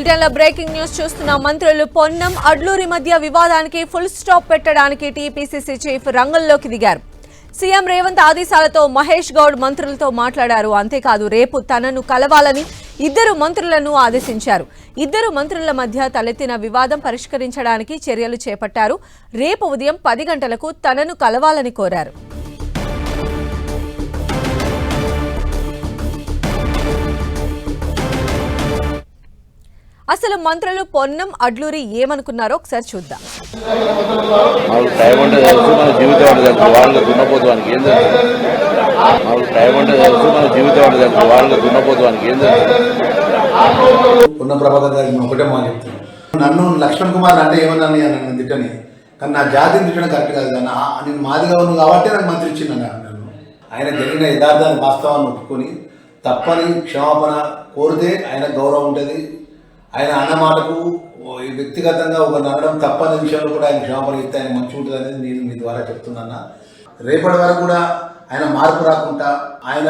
బులెటిన్లో breaking news చూస్తున్న మంత్రులు పొన్నం అడ్లూరి మధ్య వివాదానికి ఫుల్ స్టాప్ పెట్టడానికి టీపీసీసీ చీఫ్ రంగంలోకి దిగారు. సీఎం రేవంత్ ఆదేశాలతో మహేష్ గౌడ్ మంత్రులతో మాట్లాడారు. అంతేకాదు రేపు తనను కలవాలని ఇద్దరు మంత్రులను ఆదేశించారు. ఇద్దరు మంత్రుల మధ్య తలెత్తిన వివాదం పరిష్కరించడానికి చర్యలు చేపట్టారు. రేపు ఉదయం పది గంటలకు తనను కలవాలని కోరారు. అసలు మంత్రులు పొన్నం అడ్లూరి ఏమనుకున్నారో ఒకసారి చూద్దాం. ఉన్న ప్రభాకర్ గారికి ఒకటే నన్ను లక్ష్మణ్ కుమార్ అంటే ఏమన్నా నన్ను తిట్టని కానీ నా జాతిని తిట్టడం కరెక్ట్ కాదు కానీ నేను మాదిగా ఉన్నాను కాబట్టి నాకు మంత్రి ఇచ్చింది నన్ను ఆయన జరిగిన యథార్థాన్ని వాస్తవాన్ని ఒప్పుకొని తప్పని క్షమాపణ కోరితే ఆయన గౌరవం ఉంటుంది ఆయన అన్న మాటకు ఈ వ్యక్తిగతంగా ఒక నడడం తప్పని విషయంలో కూడా ఆయన క్షమాపణ ఇస్తే ఆయన మంచి ఉంటుంది అనేది నేను మీ ద్వారా చెప్తున్నా రేపటి వరకు కూడా ఆయన మార్పు రాకుండా ఆయన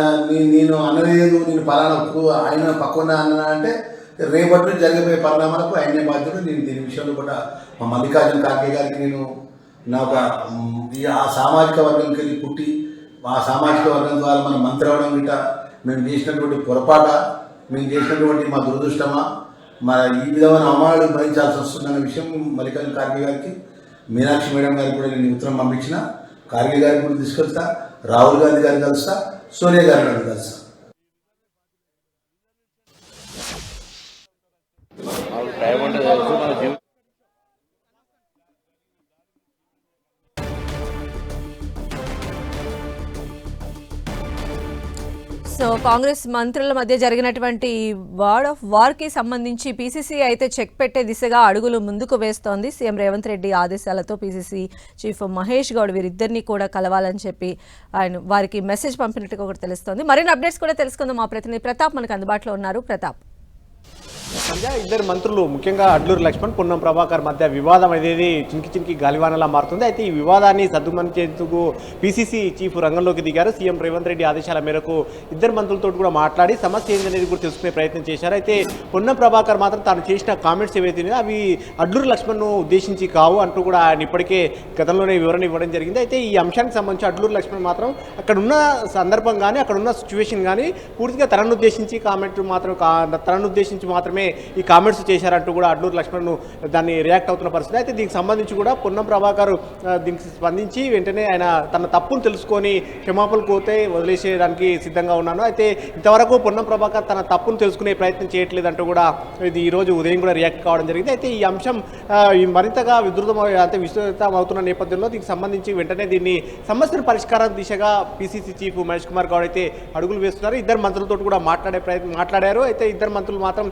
నేను అన్నలేదు నేను పలానా ఆయన పక్కన అన్న అంటే రేపటి నుంచి జరిగిపోయే పరిణామాలకు ఆయనే బాధ్యుడు. నేను దీని విషయంలో కూడా మా మల్లికార్జున ఖార్గే గారికి నేను నా ఒక ఈ ఆ సామాజిక వర్గంకి వెళ్ళి పుట్టి ఆ సామాజిక వర్గం ద్వారా మనం మంత్రి అవడం గిట మేము చేసినటువంటి పొరపాట మేము చేసినటువంటి మా దురదృష్టమా మరి ఈ విధమైన అవమానాలు భరించాల్సి వస్తుందన్న విషయం మల్లికార్జున ఖార్గే గారికి మీనాక్షి మేడం గారికి కూడా నేను ఉత్తరం పంపించిన. ఖార్గే గారికి కూడా తీసుకెళ్తా రాహుల్ గాంధీ గారిని కలుస్తా సోనియా గారిని కలుస్తా. టైం కాంగ్రెస్ మంత్రుల మధ్య జరిగినటువంటి వార్డ్ ఆఫ్ వార్కి సంబంధించి పీసీసీ అయితే చెక్ పెట్టే దిశగా అడుగులు ముందుకు వేస్తోంది. సీఎం రేవంత్ రెడ్డి ఆదేశాలతో పీసీసీ చీఫ్ మహేష్ గౌడ్ వీరిద్దరిని కూడా కలవాలని చెప్పి ఆయన వారికి మెసేజ్ పంపినట్టుగా కూడా తెలుస్తోంది. మరిన్ని అప్డేట్స్ కూడా తెలుసుకుందాం. మా ప్రతినిధి ప్రతాప్ మనకు అందుబాటులో ఉన్నారు. ప్రతాప్. సంధ్య ఇద్దరు మంత్రులు ముఖ్యంగా అడ్లూరు లక్ష్మణ్ పొన్నం ప్రభాకర్ మధ్య వివాదం అనేది చింకి చింకి గాలివానలా మారుతుంది. అయితే ఈ వివాదాన్ని సర్దుమనిచేందుకు పీసీసీ చీఫ్ రంగంలోకి దిగారు. సీఎం రేవంత్ రెడ్డి ఆదేశాల మేరకు ఇద్దరు మంత్రులతో కూడా మాట్లాడి సమస్య ఏంటనేది కూడా తెలుసుకునే ప్రయత్నం చేశారు. అయితే పొన్నం ప్రభాకర్ మాత్రం తాను చేసిన కామెంట్స్ ఏవైతే అవి అడ్లూరు లక్ష్మణ్ను ఉద్దేశించి కావు అంటూ కూడా ఆయన ఇప్పటికే గతంలోనే వివరణ ఇవ్వడం జరిగింది. అయితే ఈ అంశానికి సంబంధించి అడ్లూరు లక్ష్మణ్ మాత్రం అక్కడ ఉన్న సందర్భం కానీ అక్కడ ఉన్న సిచ్యువేషన్ కానీ పూర్తిగా తనను ఉద్దేశించి కామెంట్ మాత్రం కా- తనను ఉద్దేశించి మాత్రమే ఈ కామెంట్స్ చేశారంటూ కూడా అడ్లూరు లక్ష్మణ్ దాన్ని రియాక్ట్ అవుతున్న పరిస్థితి. అయితే దీనికి సంబంధించి కూడా పొన్నం ప్రభాకర్ దీనికి స్పందించి వెంటనే ఆయన తన తప్పును తెలుసుకొని క్షమాపణలు కోతే వదిలేసేయడానికి సిద్ధంగా ఉన్నాను. అయితే ఇంతవరకు పొన్నం ప్రభాకర్ తన తప్పును తెలుసుకునే ప్రయత్నం చేయట్లేదంటూ కూడా ఇది ఈరోజు ఉదయం కూడా రియాక్ట్ కావడం జరిగింది. అయితే ఈ అంశం మరింతగా విస్తృతం అంటే విస్తృతం అవుతున్న నేపథ్యంలో దీనికి సంబంధించి వెంటనే దీన్ని సమస్యల పరిష్కారం దిశగా పీసీసీ చీఫ్ మహేష్ కుమార్ గౌడ్ అయితే అడుగులు వేస్తున్నారు. ఇద్దరు మంత్రులతో కూడా మాట్లాడే ప్రయత్నం మాట్లాడారు. అయితే ఇద్దరు మంత్రులు మాత్రం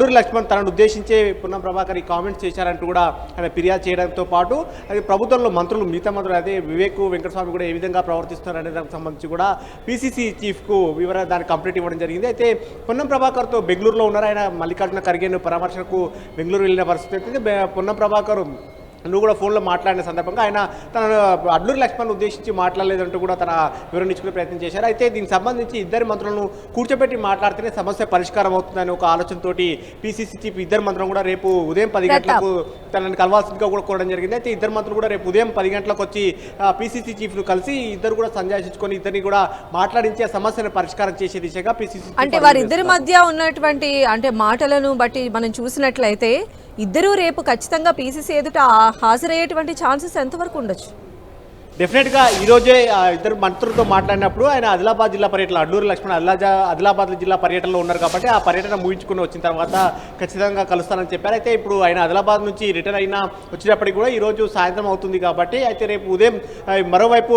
ఆ, లక్ష్మణ్ తనను ఉద్దేశించే పున్నం ప్రభాకర్ ఈ కామెంట్స్ చేశారంటూ కూడా ఆయన ఫిర్యాదు చేయడంతో పాటు అది ప్రభుత్వంలో మంత్రులు మిగతా మంత్రులు అదే వివేక్ వెంకటస్వామి కూడా ఏ విధంగా ప్రవర్తిస్తున్నారు అనే దానికి సంబంధించి కూడా పీసీసీ చీఫ్కు వివరణ దానికి కంప్లీట్ ఇవ్వడం జరిగింది. అయితే పొన్నం ప్రభాకర్తో బెంగళూరులో ఉన్నారు. ఆయన మల్లికార్జున ఖర్గేను పరామర్శకు బెంగళూరు వెళ్ళిన పరిస్థితి అయితే బె- పొన్నం ప్రభాకర్ నువ్వు కూడా ఫోన్లో మాట్లాడిన సందర్భంగా ఆయన తన అడ్లూరి లక్ష్మణ్ ఉద్దేశించి మాట్లాడలేదంటూ కూడా తన వివరణ ఇచ్చుకునే ప్రయత్నం చేశారు. అయితే దీనికి సంబంధించి ఇద్దరు మంత్రులను కూర్చోబెట్టి మాట్లాడితేనే సమస్య పరిష్కారం అవుతుందని ఒక ఆలోచనతోటి పీసీసీ చీఫ్ ఇద్దరు మంత్రులు కూడా రేపు ఉదయం పది గంటలకు తనని కలవాల్సిందిగా కూడా కోరడం జరిగింది. అయితే ఇద్దరు మంత్రులు కూడా రేపు ఉదయం పది గంటలకు వచ్చి పీసీసీ చీఫ్ను కలిసి ఇద్దరు కూడా సంజాషించుకొని ఇద్దరిని కూడా మాట్లాడించి ఆ సమస్యను పరిష్కారం చేసే దిశగా పీసీసీ అంటే వారిద్దరి మధ్య ఉన్నటువంటి అంటే మాటలను బట్టి మనం చూసినట్లయితే ఇద్దరూ రేపు ఖచ్చితంగా పీసీసీ ఎదుట హాజరయ్యేటువంటి ఛాన్సెస్ ఎంతవరకు ఉండొచ్చు? డెఫినెట్గా ఈరోజే ఇద్దరు మంత్రులతో మాట్లాడినప్పుడు ఆయన ఆదిలాబాద్ జిల్లా పర్యటన అడ్డూరు లక్ష్మణ్ అల్లాజా ఆదిలాబాద్ జిల్లా పర్యటనలో ఉన్నారు కాబట్టి ఆ పర్యటన ముగించుకుని వచ్చిన తర్వాత ఖచ్చితంగా కలుస్తానని చెప్పారు. అయితే ఇప్పుడు ఆయన ఆదిలాబాద్ నుంచి రిటర్న్ అయినా వచ్చేటప్పటికి కూడా ఈరోజు సాయంత్రం అవుతుంది కాబట్టి అయితే రేపు ఉదయం మరోవైపు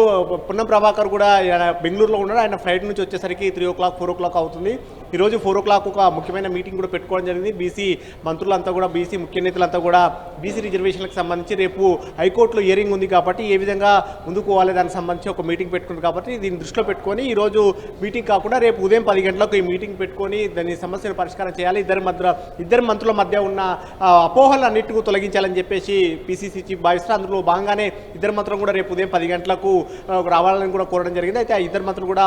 పున్నం ప్రభాకర్ కూడా బెంగళూరులో ఉన్నారు ఆయన ఫ్లైట్ నుంచి వచ్చేసరికి three o'clock four o'clock అవుతుంది. ఈరోజు ఫోర్ ఓ క్లాక్ ఒక ముఖ్యమైన మీటింగ్ కూడా పెట్టుకోవడం జరిగింది. బీసీ మంత్రులంతా కూడా బీసీ ముఖ్య నేతలంతా కూడా బీసీ రిజర్వేషన్లకు సంబంధించి రేపు హైకోర్టులో హియరింగ్ ఉంది కాబట్టి ఏ విధంగా ముందుకు పోవాలి దానికి సంబంధించి ఒక మీటింగ్ పెట్టుకుంది కాబట్టి దీన్ని దృష్టిలో పెట్టుకొని ఈ రోజు మీటింగ్ కాకుండా రేపు ఉదయం పది గంటలకు ఈ మీటింగ్ పెట్టుకొని దాని సమస్యను పరిష్కారం చేయాలి. ఇద్దరి మధ్య ఇద్దరు మంత్రుల మధ్య ఉన్న అపోహలు అన్నింటికీ తొలగించాలని చెప్పేసి పిసిసి చీఫ్ భావిస్తారు అందులో భాగంగానే ఇద్దరు మంత్రులు కూడా రేపు ఉదయం పది గంటలకు రావాలని కూడా కోరడం జరిగింది. అయితే ఆ ఇద్దరు మంత్రులు కూడా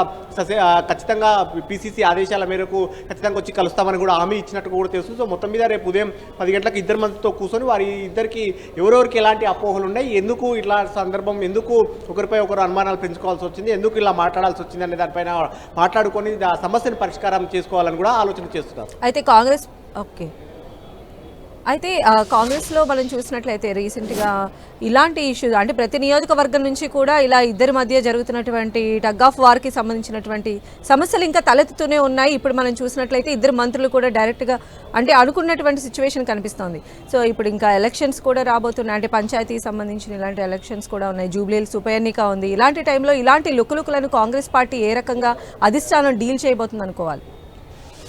ఖచ్చితంగా పిసిసి ఆదేశాల మేరకు ఖచ్చితంగా వచ్చి కలుస్తామని కూడా హామీ ఇచ్చినట్టు కూడా తెలుస్తుంది. సో మొత్తం మీద రేపు ఉదయం పది గంటలకు ఇద్దరు మందితో కూర్చొని వారి ఇద్దరికి ఎవరెవరికి ఎలాంటి అపోహలు ఉన్నాయి ఎందుకు ఇట్లా సందర్భం ఎందుకు ఒకరిపై ఒకరు అనుమానాలు పెంచుకోవాల్సి వచ్చింది ఎందుకు ఇలా మాట్లాడాల్సి వచ్చింది అనే దానిపైన మాట్లాడుకొని ఆ సమస్యను పరిష్కారం చేసుకోవాలని కూడా ఆలోచన చేస్తున్నారు. అయితే కాంగ్రెస్ ఓకే. అయితే కాంగ్రెస్లో మనం చూసినట్లయితే రీసెంట్గా ఇలాంటి ఇష్యూస్ అంటే ప్రతి నియోజకవర్గం నుంచి కూడా ఇలా ఇద్దరి మధ్య జరుగుతున్నటువంటి టగ్ ఆఫ్ వార్కి సంబంధించినటువంటి సమస్యలు ఇంకా తలెత్తుతూనే ఉన్నాయి. ఇప్పుడు మనం చూసినట్లయితే ఇద్దరు మంత్రులు కూడా డైరెక్ట్గా అంటే అనుకున్నటువంటి సిచ్యువేషన్ కనిపిస్తోంది. సో ఇప్పుడు ఇంకా ఎలక్షన్స్ కూడా రాబోతున్నాయి. అంటే పంచాయతీ సంబంధించిన ఇలాంటి ఎలక్షన్స్ కూడా ఉన్నాయి. జూబ్లీలు ఉప ఎన్నిక ఉంది. ఇలాంటి టైంలో ఇలాంటి లుక్కులుకులను కాంగ్రెస్ పార్టీ ఏ రకంగా అధిష్టానం డీల్ చేయబోతుంది అనుకోవాలి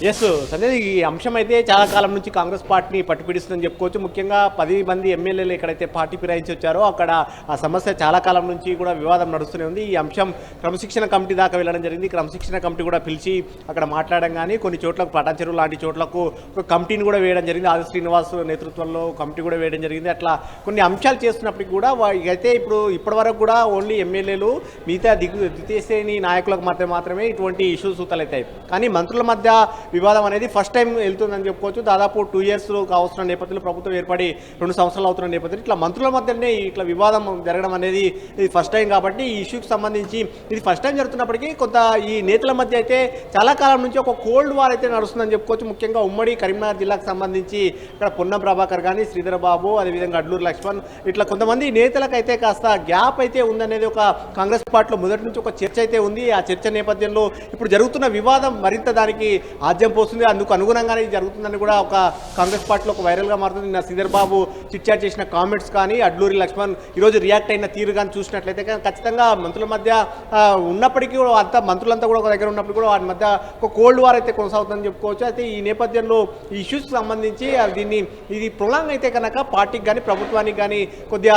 ఎస్ సంజయ్ ఈ అంశం అయితే చాలా కాలం నుంచి కాంగ్రెస్ పార్టీని పట్టుపిడిస్తుందని చెప్పుకోవచ్చు. ముఖ్యంగా పది మంది ఎమ్మెల్యేలు ఎక్కడైతే పార్టీ ఫిరాయించి వచ్చారో అక్కడ ఆ సమస్య చాలా కాలం నుంచి కూడా వివాదం నడుస్తూనే ఉంది. ఈ అంశం క్రమశిక్షణ కమిటీ దాకా వెళ్ళడం జరిగింది. క్రమశిక్షణ కమిటీ కూడా పిలిచి అక్కడ మాట్లాడడం కానీ కొన్ని చోట్లకు పటాచెరు లాంటి చోట్లకు ఒక కమిటీని కూడా వేయడం జరిగింది. ఆది శ్రీనివాస్ నేతృత్వంలో కమిటీ కూడా వేయడం జరిగింది. అట్లా కొన్ని అంశాలు చేస్తున్నప్పటికీ కూడా అయితే ఇప్పుడు ఇప్పటివరకు కూడా ఓన్లీ ఎమ్మెల్యేలు మిగతా దిగు ద్వితీయ శ్రేణి నాయకులకు మాత్రమే మాత్రమే ఇటువంటి ఇష్యూస్ తలెత్తాయి. కానీ మంత్రుల మధ్య వివాదం అనేది ఫస్ట్ టైం వెళ్తుందని చెప్పుకోవచ్చు. దాదాపు టూ ఇయర్స్ కావస్తున్న నేపథ్యంలో ప్రభుత్వం ఏర్పడి రెండు సంవత్సరాలు అవుతున్న నేపథ్యంలో ఇట్లా మంత్రుల మధ్యనే ఇట్లా వివాదం జరగడం అనేది ఇది ఫస్ట్ టైం కాబట్టి ఈ ఇష్యూకి సంబంధించి ఇది ఫస్ట్ టైం జరుగుతున్నప్పటికీ కొంత ఈ నేతల మధ్య అయితే చాలా కాలం నుంచి ఒక కోల్డ్ వార్ అయితే నడుస్తుందని చెప్పుకోవచ్చు. ముఖ్యంగా ఉమ్మడి కరీంనగర్ జిల్లాకు సంబంధించి ఇక్కడ పొన్నం ప్రభాకర్ కానీ శ్రీధర్ బాబు అదేవిధంగా అడ్లూరు లక్ష్మణ్ ఇట్లా కొంతమంది నేతలకైతే కాస్త గ్యాప్ అయితే ఉందనేది ఒక కాంగ్రెస్ పార్టీలో మొదటి నుంచి ఒక చర్చ అయితే ఉంది. ఆ చర్చ నేపథ్యంలో ఇప్పుడు జరుగుతున్న వివాదం మరింత దానికి మద్యం పోస్తుంది. అందుకు అనుగుణంగానే ఇది జరుగుతుందని కూడా ఒక కాంగ్రెస్ పార్టీలో ఒక వైరల్గా మారుతుంది. నిన్న శ్రీధర్ బాబు చిట్చాట్ చేసిన కామెంట్స్ కానీ అడ్లూరి లక్ష్మణ్ ఈరోజు రియాక్ట్ అయిన తీరు కానీ చూసినట్లయితే కానీ ఖచ్చితంగా మంత్రుల మధ్య ఉన్నప్పటికీ కూడా మంత్రులంతా కూడా ఒక దగ్గర ఉన్నప్పుడు కూడా వాటి మధ్య ఒక కోల్డ్ వార్ అయితే కొనసాగుతుందని చెప్పుకోవచ్చు. అయితే ఈ నేపథ్యంలో ఈ ఇష్యూస్కి సంబంధించి దీన్ని ఇది ప్రొలాంగ్ అయితే కనుక పార్టీకి కానీ ప్రభుత్వానికి కానీ కొద్దిగా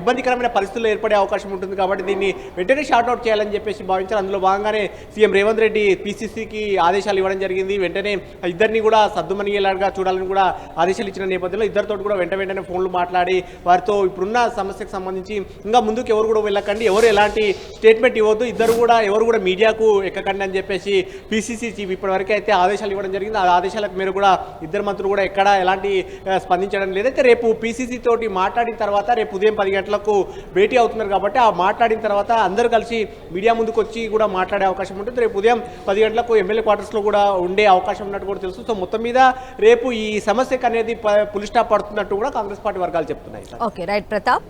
ఇబ్బందికరమైన పరిస్థితులు ఏర్పడే అవకాశం ఉంటుంది కాబట్టి దీన్ని వెంటనే షార్ట్ అవుట్ చేయాలని చెప్పేసి భావించారు. అందులో భాగంగానే సీఎం రేవంత్ రెడ్డి పీసీసీకి ఆదేశాలు ఇవ్వడం జరిగింది. వెంటనే ఇద్దరిని కూడా సర్దుమనిగేలాగా చూడాలని కూడా ఆదేశాలు ఇచ్చిన నేపథ్యంలో ఇద్దరితో కూడా వెంట వెంటనే ఫోన్లు మాట్లాడి వారితో ఇప్పుడున్న సమస్యకు సంబంధించి ఇంకా ముందుకు ఎవరు కూడా వెళ్ళకండి. ఎవరు ఎలాంటి స్టేట్మెంట్ ఇవ్వద్దు. ఇద్దరు కూడా ఎవరు కూడా మీడియాకు ఎక్కకండి అని చెప్పేసి పీసీసీ చీఫ్ ఇప్పటివరకు అయితే ఆదేశాలు ఇవ్వడం జరిగింది. ఆ ఆదేశాలకు మీరు కూడా ఇద్దరు మంత్రులు కూడా ఎక్కడ ఎలాంటి స్పందించడం లేదైతే రేపు పీసీసీ తోటి మాట్లాడిన తర్వాత రేపు ఉదయం పది గంటలకు భేటీ అవుతున్నారు కాబట్టి ఆ మాట్లాడిన తర్వాత అందరూ కలిసి మీడియా ముందుకు వచ్చి కూడా మాట్లాడే అవకాశం ఉంటుంది. రేపు ఉదయం పది గంటలకు ఎమ్మెల్యే క్వార్టర్స్లో కూడా ఉండే అవకాశం ఉన్నట్టు కూడా తెలుసు సో మొత్తం మీద రేపు ఈ సమస్యకు అనేది పులిస్టాప్ పడుతున్నట్టు కూడా కాంగ్రెస్ పార్టీ వర్గాలు చెప్తున్నాయి ఓకే రైట్ ప్రతాప్.